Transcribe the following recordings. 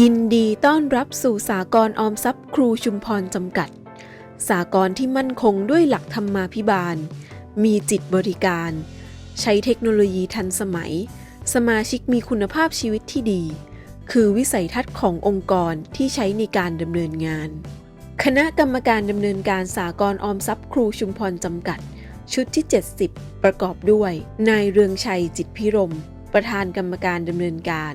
ยินดีต้อนรับสู่สากรออมทรัพย์ครูชุมพรจำกัด สากรที่มั่นคงด้วยหลักธรรมาภิบาล มีจิตบริการ ใช้เทคโนโลยีทันสมัย สมาชิกมีคุณภาพชีวิตที่ดี คือวิสัยทัศน์ขององค์กรที่ใช้ในการดำเนินงาน คณะกรรมการดำเนินการสากรออมทรัพย์ครูชุมพรจำกัด ชุดที่ 70 ประกอบด้วย นายเรืองชัยจิตพิรม ประธานกรรมการดำเนินการ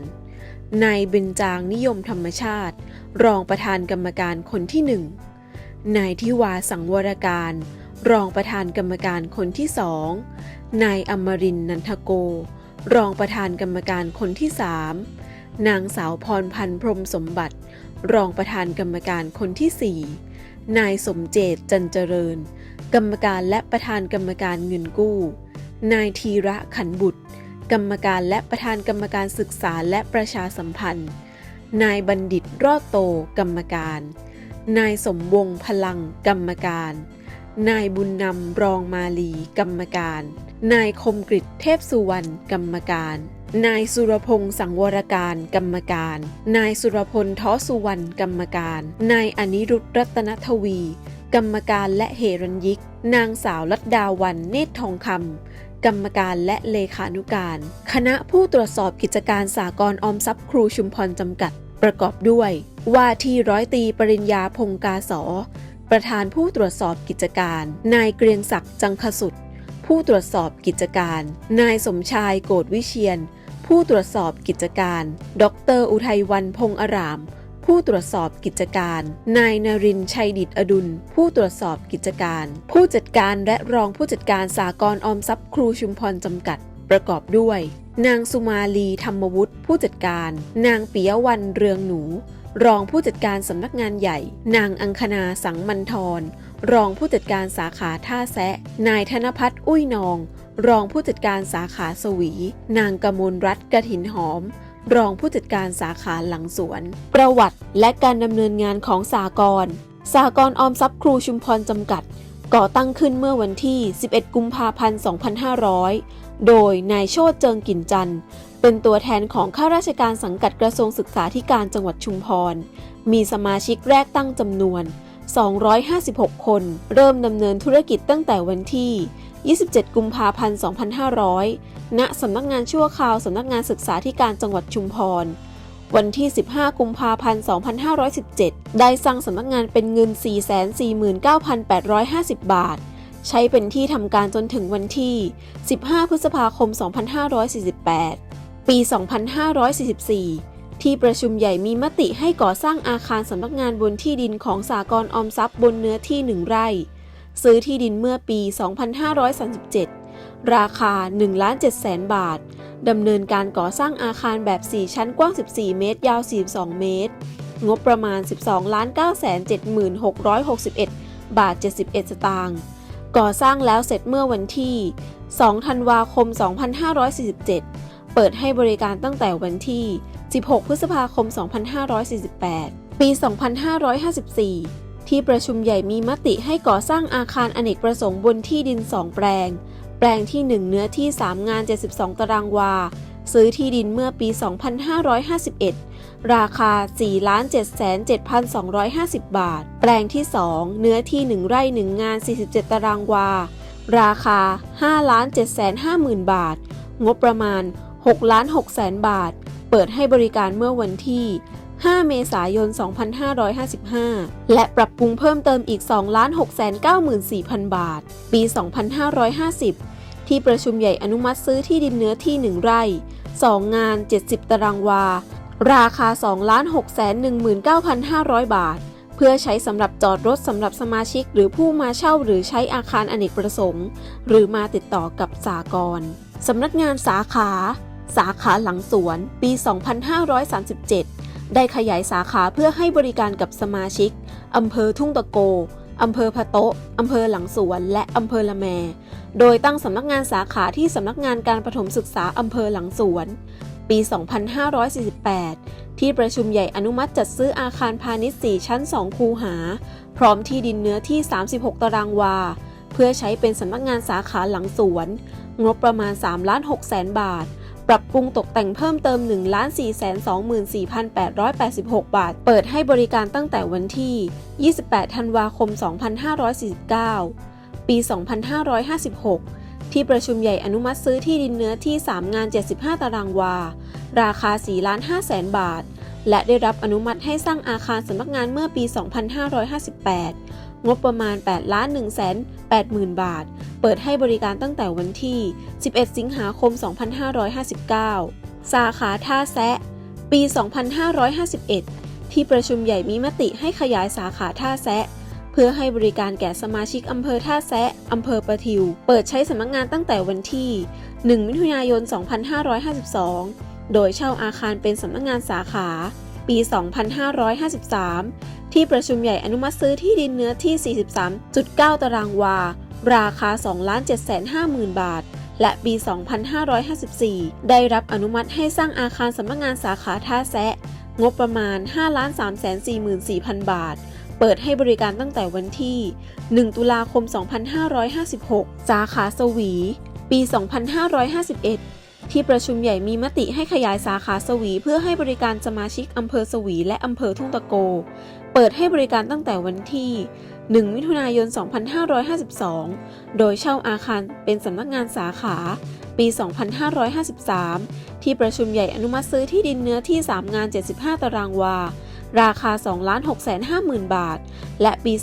นายเบญจางนิยมธรรมชาติ รองประธานกรรมการคนที่หนึ่งนายทิวาสังวรการ รองประธานกรรมการคนที่สองนายอมรินนันทโก รองประธานกรรมการคนที่สามนางสาวพรพันธ์พรมสมบัติ รองประธานกรรมการคนที่สี่นายสมเจตจันเจริญ กรรมการและประธานกรรมการเงินกู้ นายธีระขันบุตร กรรมการและประธานกรรมการศึกษาและประชาสัมพันธ์ นายบัณฑิตรอดโตกรรมการ นายสมวงศพลังกรรมการ นายบุญนำรองมาลีกรรมการ นายคมกริตเทพสุวรรณกรรมการ นายสุรพงษ์สังวรการกรรมการ นายสุรพลท้อสุวรรณกรรมการ นายอนิรุตรัตนทวี กรรมการและเฮรัญยิก นางสาวลัดดาวันเนตรทองคำ กรรมการและเลขานุการ คณะผู้ตรวจสอบกิจการสากลออมทรัพย์ครูชุมพรจำกัด ประกอบด้วย ว่าที่ร้อยตีปริญญาพงกาสอประธานผู้ตรวจสอบกิจการ นายเกรียงศักดิ์จังคสุด ผู้ตรวจสอบกิจการ นายสมชายโกดวิเชียน ผู้ตรวจสอบกิจการ ดร อุทัยวันพงอาราม ผู้ตรวจสอบกิจการ นายนรินทร์ชัยดิตอดุล ผู้ตรวจสอบกิจการ ผู้จัดการและรองผู้จัดการสากลออมทรัพย์ครูชุมพรจำกัด ประกอบด้วย นางสุมาลีธรรมวุฒิผู้จัดการ นางปิยวันเรืองหนู รองผู้จัดการสำนักงานใหญ่ นางอังคณาสังมันทร รองผู้จัดการสาขาท่าแซะ นายธนพัฒน์อุ้ยนอง รองผู้จัดการสาขาสวี นางกมลรัตน์กระถินหอม รองผู้จัดการสาขาหลังสวน ประวัติและการดำเนินงานของสากลสากลออมทรัพย์ครูชุมพรจำกัด ก่อตั้งขึ้นเมื่อวันที่ 11 กุมภาพันธ์ 2500 โดยนายโชติเจิงกินจันทร์เป็นตัวแทนของข้าราชการสังกัดกระทรวงศึกษาธิการจังหวัดชุมพร มีสมาชิกแรกตั้งจำนวน 256 คน เริ่มดำเนินธุรกิจตั้งแต่วันที่ 27 กุมภาพันธ์ 2500 ณ สำนักงานชั่วคราวสำนักงานศึกษาธิการจังหวัดชุมพร วันที่ 15 กุมภาพันธ์ 2517 ได้สร้างสำนักงานเป็นเงิน 449,850 บาท ใช้เป็นที่ทำการจนถึงวันที่ 15 พฤษภาคม 2548 ปี 2544ที่ประชุมใหญ่มีมติให้ก่อสร้างอาคารสำนักงานบนที่ดินของสากลออมทรัพย์บนเนื้อที่1ไร่ ซื้อที่ดินเมื่อปี 2537 ราคา 1 ล้าน7แสนบาท ดำเนินการก่อสร้างอาคารแบบ 4 ชั้นกว้าง 14 เมตร ยาว 42 เมตร งบประมาณ 12 ล้าน9 7 661 บาท 71 สตางค์ ก่อสร้างแล้วเสร็จเมื่อวันที่ 2 ธันวาคม 2547 เปิดให้บริการตั้งแต่วันที่ 16 พฤษภาคม 2548 ปี 2554 ที่ประชุมใหญ่มีมติให้ก่อสร้างอาคารอเนกประสงค์บนที่ดิน 2 แปลง แปลงที่ 1 เนื้อที่ 3 งาน 72 ตารางวา ซื้อที่ดินเมื่อปี 2551 ราคา 4,77,250 บาท แปลงที่ 2 เนื้อที่ 1 ไร่ 1 งาน 47 ตารางวา ราคา 5,750,000 บาท งบประมาณ 6,600,000 บาท เปิดให้บริการเมื่อวันที่ 5 เมษายน 2555 และปรับปรุงเพิ่มเติมอีก 2,694,000 บาท ปี 2550 ที่ประชุมใหญ่อนุมัติซื้อที่ดินเนื้อที่ 1 ไร่ 2 งาน 70 ตารางวา ราคา 2,619,500 บาท เพื่อใช้สำหรับจอดรถสำหรับสมาชิกหรือผู้มาเช่าหรือใช้อาคารอเนกประสงค์ หรือมาติดต่อกับสากลสำนักงานสาขา สาขาหลังสวน ปี 2537 ได้ขยายสาขาเพื่อให้บริการกับสมาชิก อำเภอทุ่งตะโก อำเภอพะโตะอำเภอหลังสวน และอำเภอละแม โดยตั้งสำนักงานสาขาที่สำนักงานการประถมศึกษาอำเภอหลังสวน ปี 2548 ที่ประชุมใหญ่อนุมัติจัดซื้ออาคารพาณิชย์4ชั้น 2 คูหา พร้อมที่ดินเนื้อที่ 36 ตารางวา เพื่อใช้เป็นสำนักงานสาขาหลังสวน งบประมาณ3ล้าน6แสนบาท ปรับปรุงตกแต่งเพิ่มเติม 1 4 2 4 8 8 6 บาท เปิดให้บริการตั้งแต่วันที่ 28 ธันวาคม 2549 ปี 2556 ที่ประชุมใหญ่อนุมัติซื้อที่ดินเนื้อที่ 3 งาน 75 ตารางวา ราคา 4 ล้าน5แสนบาท และได้รับอนุมัติให้สร้างอาคารสำนักงานเมื่อปี 2558 งบประมาณ 8 ล้าน1แสน8หมื่นบาท เปิดให้บริการตั้งแต่วันที่ 11 สิงหาคม 2559 สาขาท่าแซะ ปี 2551 ที่ประชุมใหญ่มีมติให้ขยายสาขาท่าแซะ เพื่อให้บริการแก่สมาชิกอำเภอท่าแซะอำเภอประทิว เปิดใช้สำนักงานตั้งแต่วันที่ 1 มิถุนายน 2552 โดยเช่าอาคารเป็นสำนักงานสาขา ปี 2553 ที่ประชุมใหญ่อนุมัติซื้อที่ดินเนื้อที่ 43.9 ตารางวา ราคา 2 7 5 0 0 0 บาท และปี 2554 ได้รับอนุมัติให้สร้างอาคารสำนักงงานสาขาท่าแซะ งบประมาณ 5 3 4 4 0 0 0 บาท เปิดให้บริการตั้งแต่วันที่ 1 ตุลาคม 2556 สาขาสวี ปี 2551 ที่ประชุมใหญ่มีมติให้ขยายสาขาสวี เพื่อให้บริการสมาชิกอำเภอสวีและอำเภอทุ่งตะโก เปิดให้บริการตั้งแต่วันที่ 1 มิถุนายน 2552 โดยเช่าอาคารเป็นสำนักงานสาขา ปี 2553 ที่ประชุมใหญ่อนุมัติซื้อที่ดินเนื้อที่ 3 งาน 75 ตารางวาราคา 2 6 5 0 0 0 0 บาท และปี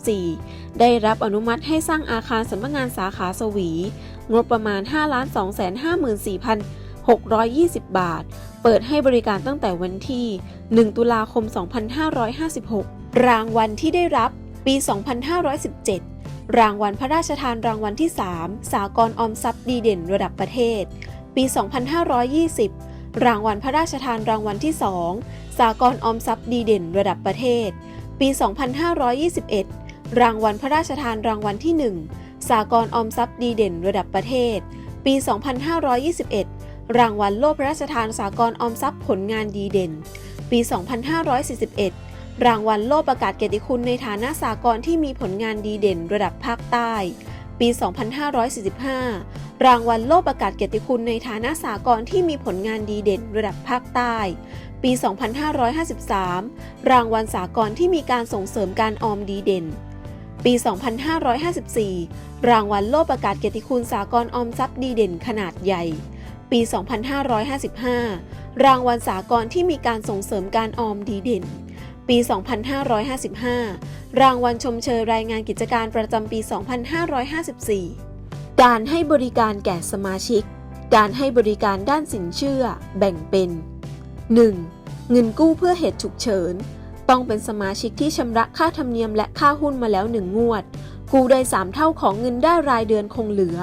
2554 ได้รับอนุมัติให้สร้างอาคารสำนักงานสาขาสวี งบประมาณ 5 2 5 4 620 บาท เปิดให้บริการตั้งแต่วันที่ 1 ตุลาคม 2556 รางวัลที่ได้รับปี 2517 รางวัลพระราชทานรางวัลที่ 3 สากลออมทรัพย์ดีเด่นระดับประเทศ ปี 2520 รางวัลพระราชทานรางวัลที่ 2 สากลออมทรัพย์ดีเด่นระดับประเทศ ปี 2521 รางวัลพระราชทานรางวัลที่ 1 สากลออมทรัพย์ดีเด่นระดับประเทศ ปี 2521 รางวัลโล่พระราชทานสากลออมทรัพย์ผลงานดีเด่น ปี 2541 รางวัลโล่ประกาศเกียรติคุณในฐานะสากลที่มีผลงานดีเด่นระดับภาคใต้ ปี 2545 รางวัลโล่ประกาศเกียรติคุณในฐานะสากลที่มีผลงานดีเด่นระดับภาคใต้ปี 2553 รางวัลสากลที่มีการส่งเสริมการออมดีเด่น ปี 2554 รางวัลโล่ประกาศเกียรติคุณสากลออมทรัพย์ดีเด่นขนาดใหญ่ ปี 2555 รางวัลสากลที่มีการส่งเสริมการออมดีเด่น ปี 2555 รางวัลชมเชยรายงานกิจการประจำปี 2554 การให้บริการแก่สมาชิก การให้บริการด้านสินเชื่อ แบ่งเป็น 1. เงินกู้เพื่อเหตุฉุกเฉิน ต้องเป็นสมาชิกที่ชำระค่าธรรมเนียมและค่าหุ้นมาแล้วหนึ่งวด กู้ได้ 3 เท่าของเงินได้รายเดือนคงเหลือ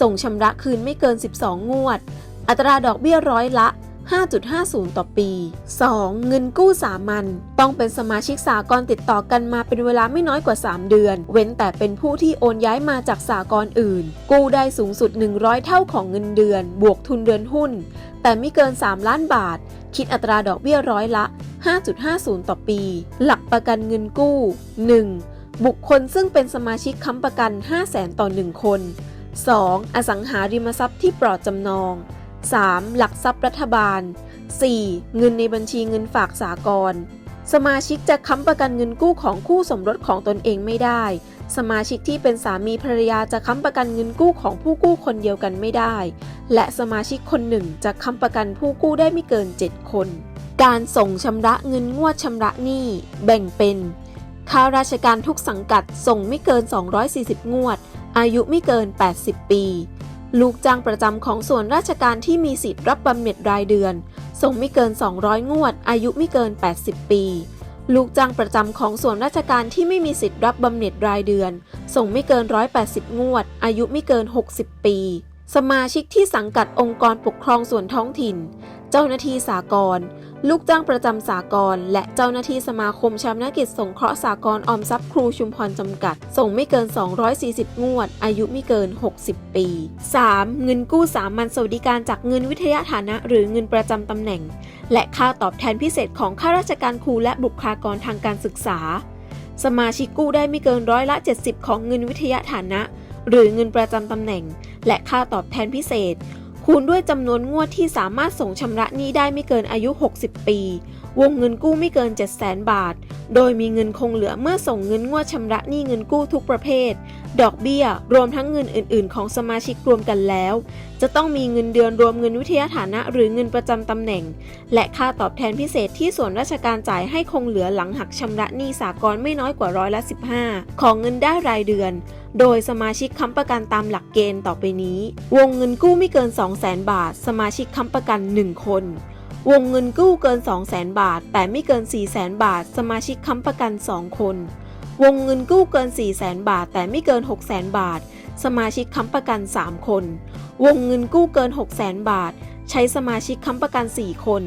ส่งชำระคืนไม่เกิน 12 งวด อัตราดอกเบี้ยร้อยละ 5.50 ต่อปี 2. เงินกู้สามัญต้องเป็นสมาชิกสากลติดต่อกันมาเป็นเวลาไม่น้อยกว่า 3 เดือน เว้นแต่เป็นผู้ที่โอนย้ายมาจากสากลอื่น กู้ได้สูงสุด 100 เท่าของเงินเดือน บวกทุนเดือนหุ้น แต่ไม่เกิน 3 ล้านบาท คิดอัตราดอกเบี้ยร้อยละ 5.50 ต่อปี หลักประกันเงินกู้ 1. บุคคลซึ่งเป็นสมาชิกค้ำประกัน 5 0 0แสนต่อ 1 คน 2. อสังหาริมทรัพย์ที่ปลอดจำนอง 3. หลักทรัพย์รัฐบาล 4. เงินในบัญชีเงินฝากสากลสมาชิกจะค้ำประกันเงินกู้ของคู่สมรสของตนเองไม่ได้ สมาชิกที่เป็นสามีภรรยาจะค้ำประกันเงินกู้ของผู้กู้คนเดียวกันไม่ได้ และสมาชิกคนหนึ่งจะค้ำประกันผู้กู้ได้ไม่เกิน 7 คน การส่งชำระเงินงวดชำระหนี้ แบ่งเป็นข้าราชการทุกสังกัดส่งไม่เกิน 240 งวด อายุไม่เกิน 80 ปี ลูกจ้างประจำของส่วนราชการที่มีสิทธิ์รับบำเหน็จรายเดือน ส่งไม่เกิน 200 งวด อายุไม่เกิน 80 ปี ลูกจ้างประจำของส่วนราชการที่ไม่มีสิทธิ์รับบำเหน็จรายเดือน ส่งไม่เกิน 180 งวด อายุไม่เกิน 60 ปี สมาชิกที่สังกัดองค์กรปกครองส่วนท้องถิ่น เจ้าหน้าที่สากลลูกจ้างประจำสากลและเจ้าหน้าที่สมาคมชาวนากิจสงเคราะห์สากลออมทรัพย์ครูชุมพรจำกัด ส่งไม่เกิน 240 งวด อายุไม่เกิน 60 ปี 3. เงินกู้สามัญสวัสดิการจากเงินวิทยาฐานะหรือเงินประจำตำแหน่ง และค่าตอบแทนพิเศษของข้าราชการครูและบุคลากรทางการศึกษา สมาชิกกู้ได้ไม่เกินร้อยละ 70 ของเงินวิทยาฐานะ หรือเงินประจำตำแหน่ง และค่าตอบแทนพิเศษ คูณด้วยจำนวนงวดที่สามารถส่งชำระหนี้ได้ไม่เกินอายุ 60 ปี วงเงินกู้ไม่เกิน 700,000 บาท โดยมีเงินคงเหลือเมื่อส่งเงินงวดชำระหนี้เงินกู้ทุกประเภท ดอกเบี้ย รวมทั้งเงินอื่น ๆ ของสมาชิกรวมกันแล้ว จะต้องมีเงินเดือนรวมเงินวิทยาฐานะ หรือเงินประจำตำแหน่ง และค่าตอบแทนพิเศษที่ส่วนราชการจ่ายให้คงเหลือหลังหักชำระหนี้สากลไม่น้อยกว่าร้อยละ 15 ของเงินได้รายเดือน โดยสมาชิกค้ำประกันตามหลักเกณฑ์ต่อไปนี้ วงเงินกู้ไม่เกิน 200,000 บาท สมาชิกค้ำประกัน 1 คน วงเงินกู้เกิน 200,000 บาท แต่ไม่เกิน 400,000 บาท สมาชิกค้ำประกัน 2 คน วงเงินกู้เกิน 400,000 บาท แต่ไม่เกิน 600,000 บาท สมาชิกค้ำประกัน 3 คน วงเงินกู้เกิน 600,000 บาท ใช้สมาชิกค้ำประกัน 4 คน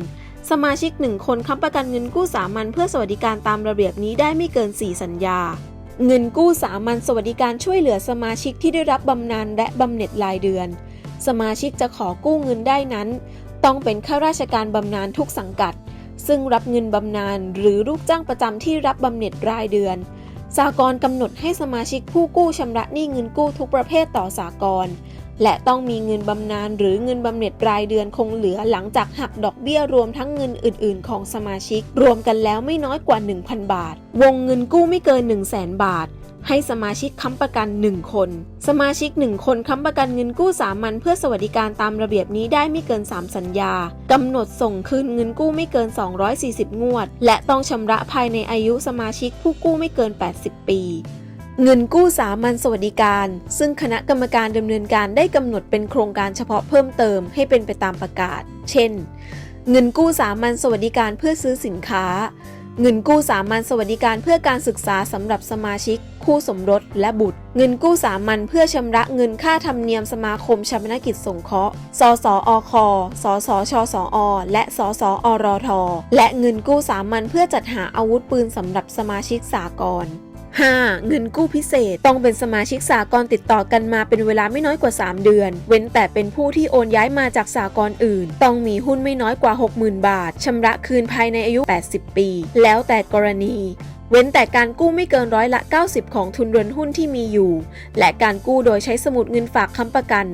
สมาชิก 1 คนค้ำประกันเงินกู้สามัญเพื่อสวัสดิการตามระเบียบนี้ได้ไม่เกิน 4 สัญญา เงินกู้สามัญสวัสดิการช่วยเหลือสมาชิกที่ได้รับบำนาญและบำเหน็จรายเดือน สมาชิกจะขอกู้เงินได้นั้น ต้องเป็นข้าราชการบำนาญทุกสังกัด ซึ่งรับเงินบำนาญหรือลูกจ้างประจำที่รับบำเหน็จรายเดือนสากลกำหนดให้สมาชิกผู้กู้ชำระหนี้เงินกู้ทุกประเภทต่อสากลและต้องมีเงินบำนาญหรือเงินบำเหน็จรายเดือนคงเหลือหลังจากหักดอกเบี้ยรวมทั้งเงินอื่น ๆ ของสมาชิก รวมกันแล้วไม่น้อยกว่า 1,000 บาท วงเงินกู้ไม่เกิน 1 0 0 0 0 0บาท ให้สมาชิกค้ำประกัน 1 คน สมาชิก 1 คนค้ำประกันเงินกู้สามัญเพื่อสวัสดิการตามระเบียบนี้ได้ไม่เกิน 3 สัญญากำหนดส่งคืนเงินกู้ไม่เกิน 240 งวด และต้องชำระภายในอายุสมาชิกผู้กู้ไม่เกิน 80 ปีเงินกู้สามัญสวัสดิการ ซึ่งคณะกรรมการดำเนินการได้กำหนดเป็นโครงการเฉพาะเพิ่มเติมให้เป็นไปตามประกาศ เช่น เงินกู้สามัญสวัสดิการเพื่อซื้อสินค้า เงินกู้สามัญสวัสดิการเพื่อการศึกษาสำหรับสมาชิก คู่สมรสและบุตร เงินกู้สามัญเพื่อชำระเงินค่าธรรมเนียมสมาคมชำนกิจสงเคราะห์ สสอค สสชสอ และ สสอรท และเงินกู้สามัญเพื่อจัดหาอาวุธปืนสำหรับสมาชิกสากล 5. เงินกู้พิเศษ ต้องเป็นสมาชิกสากลติดต่อกันมาเป็นเวลาไม่น้อยกว่า 3 เดือน เว้นแต่เป็นผู้ที่โอนย้ายมาจากสากลอื่น ต้องมีหุ้นไม่น้อยกว่า 60,000 บาทชำระคืนภายในอายุ 80 ปี แล้วแต่กรณี เว้นแต่การกู้ไม่เกินร้อยละ 90 ของทุนรือนหุ้นที่มีอยู่ และการกู้โดยใช้สมุดเงินฝากค้ำประกัน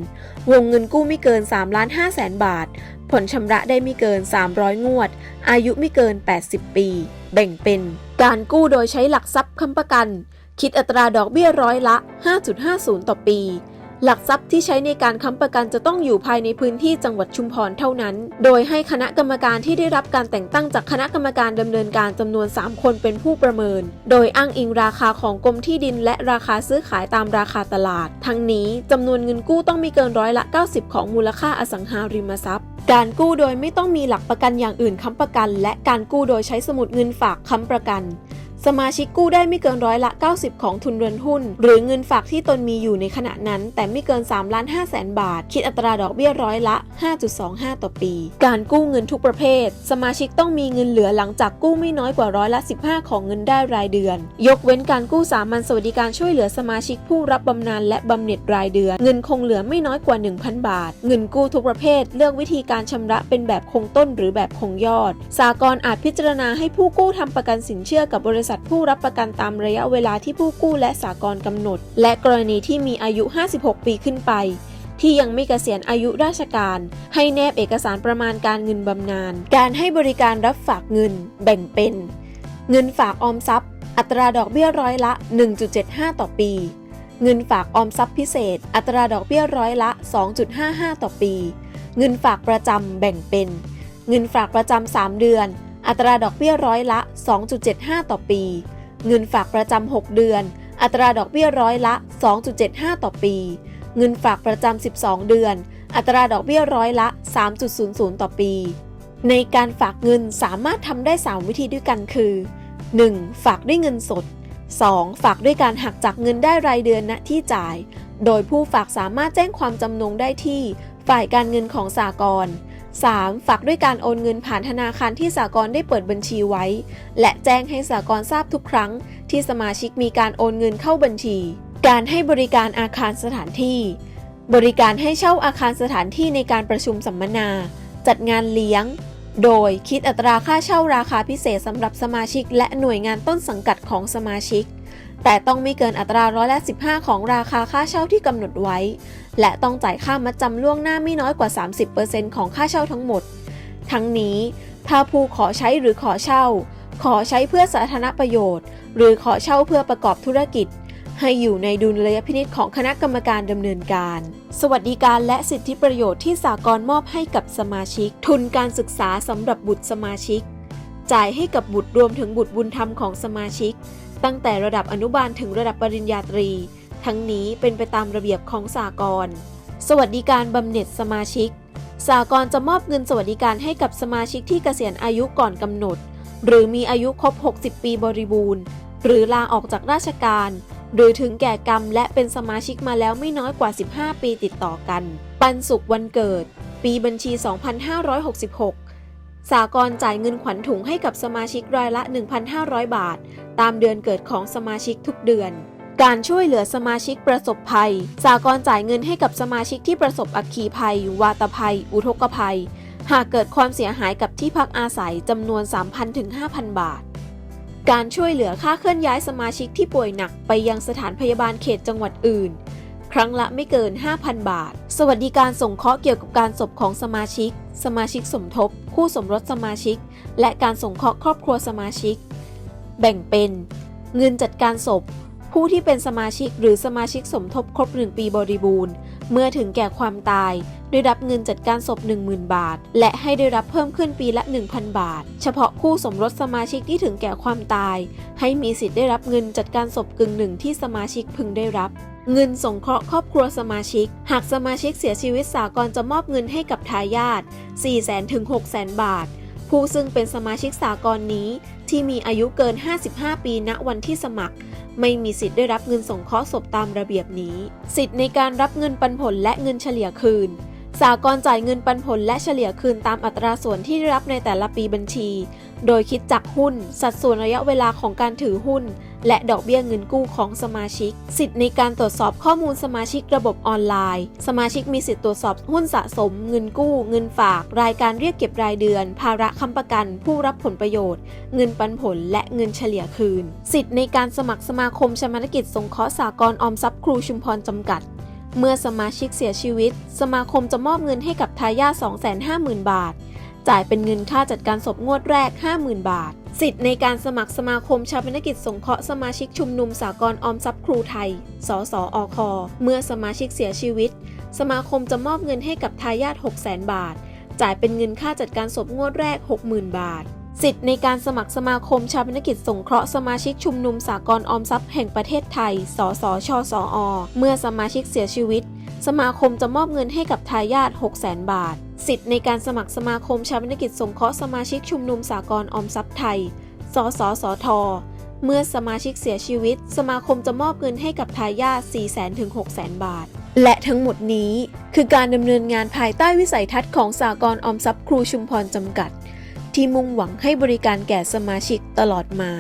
วงเงินกู้ไม่เกิน3ล้าน5แสนบาท ผลชำระได้ไม่เกิน 300 งวด อายุไม่เกิน 80 ปี แบ่งเป็น การกู้โดยใช้หลักทรัพย์ค้ำประกัน คิดอัตราดอกเบี้ยร้อยละ 5.50 ต่อปี หลักทรัพย์ที่ใช้ในการค้ำประกันจะต้องอยู่ภายในพื้นที่จังหวัดชุมพรเท่านั้น โดยให้คณะกรรมการที่ได้รับการแต่งตั้งจากคณะกรรมการดำเนินการจำนวน 3 คนเป็นผู้ประเมิน โดยอ้างอิงราคาของกรมที่ดิน และราคาซื้อขายตามราคาตลาด ทั้งนี้จำนวนเงินกู้ต้องมีเกินร้อยละ 90 ของมูลค่าอสังหาริมทรัพย์การกู้โดยไม่ต้องมีหลักประกันอย่างอื่นค้ำประกัน และการกู้โดยใช้สมุดเงินฝากค้ำประกัน สมาชิกกู้ได้ไม่เกินร้อยละ 90 ของทุนเรือนหุ้น หรือเงินฝากที่ตนมีอยู่ในขณะนั้น แต่ไม่เกิน3ล้าน5แสนบาท คิดอัตราดอกเบี้ยร้อยละ 5.25 ต่อปี การกู้เงินทุกประเภท สมาชิกต้องมีเงินเหลือหลังจากกู้ไม่น้อยกว่าร้อยละ 15 ของเงินได้รายเดือน ยกเว้นการกู้สามัญสวัสดิการช่วยเหลือสมาชิกผู้รับบำนาญและบำเหน็จรายเดือน เงินคงเหลือไม่น้อยกว่า 1,000 บาท เงินกู้ทุกประเภท เลือกวิธีการชำระเป็นแบบคงต้นหรือแบบคงยอด สากลอาจพิจารณาให้ผู้กู้ทำประกันสินเชื่อกับบริษัทผู้รับประกันตามระยะเวลาที่ผู้กู้และสากลกำหนด และกรณีที่มีอายุ 56 ปีขึ้นไป ที่ยังไม่เกษียณอายุราชการ ให้แนบเอกสารประมาณการเงินบำนาญการให้บริการรับฝากเงิน แบ่งเป็น เงินฝากออมทรัพย์ อัตราดอกเบี้ยร้อยละ 1.75 ต่อปี เงินฝากออมทรัพย์พิเศษ อัตราดอกเบี้ยร้อยละ 2.55 ต่อปี เงินฝากประจำแบ่งเป็น เงินฝากประจำ3เดือน อัตราดอกเบี้ยร้อยละ 2.75 ต่อปี เงินฝากประจำ 6 เดือน อัตราดอกเบี้ยร้อยละ 2.75 ต่อปี เงินฝากประจำ 12 เดือน อัตราดอกเบี้ยร้อยละ 3.00 ต่อปี ในการฝากเงินสามารถทำได้ 3 วิธีด้วยกันคือ 1. ฝากด้วยเงินสด 2. ฝากด้วยการหักจากเงินได้รายเดือนณที่จ่าย โดยผู้ฝากสามารถแจ้งความจำนงได้ที่ ฝ่ายการเงินของสากล 3. ฝากด้วยการโอนเงินผ่านธนาคารที่สากลได้เปิดบัญชีไว้ และแจ้งให้สากลทราบทุกครั้ง ที่สมาชิกมีการโอนเงินเข้าบัญชี การให้บริการอาคารสถานที่ บริการให้เช่าอาคารสถานที่ในการประชุมสัมมนา จัดงานเลี้ยง โดยคิดอัตราค่าเช่าราคาพิเศษสำหรับสมาชิก และหน่วยงานต้นสังกัดของสมาชิก แต่ต้องไม่เกินอัตราร้อยละ 15 ของราคาค่าเช่าที่กำหนดไว้ และต้องจ่ายค่ามัดจำล่วงหน้าไม่น้อยกว่า 30%ของค่าเช่าทั้งหมด ทั้งนี้ ถ้าผู้ขอใช้หรือขอเช่า ขอใช้เพื่อสาธารณประโยชน์ หรือขอเช่าเพื่อประกอบธุรกิจ ให้อยู่ในดุลยพินิจของคณะกรรมการดำเนินการ สวัสดิการและสิทธิประโยชน์ที่สากลมอบให้กับสมาชิก ทุนการศึกษาสำหรับบุตรสมาชิก จ่ายให้กับบุตรรวมถึงบุตรบุญธรรมของสมาชิก ตั้งแต่ระดับอนุบาลถึงระดับปริญญาตรี ทั้งนี้เป็นไปตามระเบียบของสากลสวัสดิการบำเหน็จสมาชิก สากลจะมอบเงินสวัสดิการให้กับสมาชิกที่เกษียณอายุก่อนกำหนด หรือมีอายุครบ 60 ปีบริบูรณ์ หรือลาออกจากราชการ หรือถึงแก่กรรมและเป็นสมาชิกมาแล้วไม่น้อยกว่า 15 ปีติดต่อกัน ปันสุขวันเกิด ปีบัญชี 2566 สากลจ่ายเงินขวัญถุงให้กับสมาชิกรายละ 1,500 บาท ตามเดือนเกิดของสมาชิกทุกเดือน การช่วยเหลือสมาชิกประสบภัย สากลจ่ายเงินให้กับสมาชิกที่ประสบอัคคีภัย วาตภัย อุทกภัย หากเกิดความเสียหายกับที่พักอาศัยจำนวน 3,000ถึง5,000 บาท การช่วยเหลือค่าเคลื่อนย้ายสมาชิกที่ป่วยหนักไปยังสถานพยาบาลเขตจังหวัดอื่น ครั้งละไม่เกิน 5,000 บาท วัสดิการส่งเคราะห์เกี่ยวกับการศพของสมาชิก สมาชิกสมทบ คู่สมรสสมาชิก และการส่งเคราะห์ครอบครัวสมาชิก แบ่งเป็น เงินจัดการศพ ผู้ที่เป็นสมาชิกหรือสมาชิกสมทบครบ1ปีบริบูรณ์ เมื่อถึงแก่ความตาย ได้รับเงินจัดการศพ 10,000 บาท และให้ได้รับเพิ่มขึ้นปีละ 1,000 บาท เฉพาะคู่สมรสสมาชิกที่ถึงแก่ความตาย ให้มีสิทธิ์ได้รับเงินจัดการศพกึ่งหนึ่งที่สมาชิกพึงได้รับเงินสงเคราะห์ครอบครัวสมาชิก หากสมาชิกเสียชีวิตสากลจะมอบเงินให้กับทายาท 400,000 ถึง 600,000 บาท ผู้ซึ่งเป็นสมาชิกสากลนี้ ที่มีอายุเกิน 55 ปีณวันที่สมัคร ไม่มีสิทธิ์ได้รับเงินสงเคราะห์ศพตามระเบียบนี้ สิทธิ์ในการรับเงินปันผลและเงินเฉลี่ยคืน สากลจ่ายเงินปันผลและเฉลี่ยคืนตามอัตราส่วนที่ได้รับในแต่ละปีบัญชี โดยคิดจากหุ้น สัดส่วนระยะเวลาของการถือหุ้น และดอกเบี้ยเงินกู้ของสมาชิก สิทธิ์ในการตรวจสอบข้อมูลสมาชิกระบบออนไลน์ สมาชิกมีสิทธิ์ตรวจสอบหุ้นสะสม เงินกู้ เงินฝาก รายการเรียกเก็บรายเดือน ภาระค้ำประกัน ผู้รับผลประโยชน์ เงินปันผล และเงินเฉลี่ยคืน สิทธิ์ในการสมัครสมาคมชมนกิจสงเคราะห์สากลออมทรัพย์ครูชุมพรจำกัด เมื่อสมาชิกเสียชีวิต สมาคมจะมอบเงินให้กับทายาท250,000 บาท จ่ายเป็นเงินค่าจัดการศพงวดแรก 50,000 บาท สิทธิ์ในการสมัครสมาคมชาปนกิจสงเคราะห์สมาชิกชุมนุมสากลออมทรัพย์ครูไทย สสอค เมื่อสมาชิกเสียชีวิต สมาคมจะมอบเงินให้กับทายาท600,000 บาท จ่ายเป็นเงินค่าจัดการศพงวดแรก 60,000 บาท สิทธิ์ในการสมัครสมาคมชาปนกิจสงเคราะห์สมาชิกชุมนุมสากลออมทรัพย์แห่งประเทศไทย สสชสอ เมื่อสมาชิกเสียชีวิต สมาคมจะมอบเงินให้กับทายาท600,000 บาท สิทธิ์ในการสมัครสมาคมชาปนกิจสงเคราะห์สมาชิกชุมนุมสากลออมทรัพย์ไทย สสสท เมื่อสมาชิกเสียชีวิต สมาคมจะมอบเงินให้กับทายาท400,000ถึง600,000 บาท และทั้งหมดนี้คือการดำเนินงานภายใต้วิสัยทัศน์ของสากลออมทรัพย์ครูชุมพรจำกัด ที่มุ่งหวังให้บริการแก่สมาชิกตลอดมา